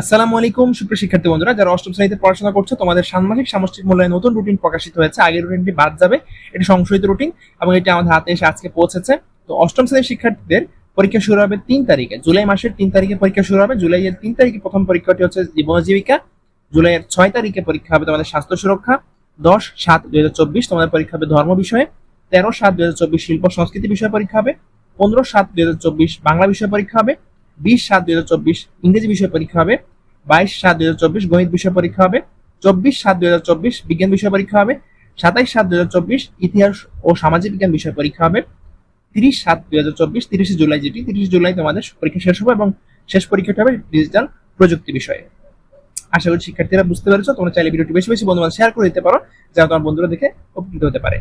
আসসালামু আলাইকুম, সুপ্রিয় শিক্ষার্থী বন্ধুরা, যারা অষ্টম শ্রেণীতে পড়াশোনা করছ, তোমাদের ষান্মাসিক সামষ্টিক মূল্যায়ন নতুন রুটিন প্রকাশিত হয়েছে। আগের রুটিনটি বাদ যাবে, এটি সংশোধিত রুটিন এবং এটি আমাদের হাতে এসে আজকে পৌঁছেছে। তো অষ্টম শ্রেণির শিক্ষার্থীদের পরীক্ষা শুরু হবে তিন তারিখে, জুলাই মাসের তিন তারিখে পরীক্ষা শুরু হবে। জুলাইয়ের তিন তারিখে প্রথম পরীক্ষাটি হচ্ছে জীবন জীবিকা। জুলাইয়ের ছয় তারিখে পরীক্ষা হবে তোমাদের স্বাস্থ্য সুরক্ষা। দশ সাত দুই হাজার চব্বিশ তোমাদের পরীক্ষা হবে ধর্ম বিষয়ে। তেরো সাত দুই হাজার চব্বিশ শিল্প সংস্কৃতি বিষয়ে পরীক্ষা হবে। পনেরো সাত দুই হাজার চব্বিশ বাংলা বিষয়ে পরীক্ষা হবে। বিশ সাত দুই হাজার চব্বিশ ইংরেজি বিষয় পরীক্ষা হবে। বাইশ সাত দুই হাজার চব্বিশ গণিত বিষয় পরীক্ষা হবে। চব্বিশ সাত দুই হাজার চব্বিশ বিজ্ঞান বিষয় পরীক্ষা হবে। সাতাইশ সাত দুই হাজার চব্বিশ ইতিহাস ও সামাজিক বিজ্ঞান বিষয় পরীক্ষা হবে। তিরিশ সাত দুই হাজার চব্বিশ তিরিশে জুলাই যেটি, তিরিশে জুলাই তোমাদের পরীক্ষা শেষ হবে এবং শেষ পরীক্ষাটা হবে ডিজিটাল প্রযুক্তি বিষয়ে। আশা করি শিক্ষার্থীরা বুঝতে পেরেছ, তোমরা চাইলে ভিডিওটি বেশি বেশি বন্ধু শেয়ার করে দিতে পারো, যেন তোমার বন্ধুরা দেখে উপকৃত হতে পারে।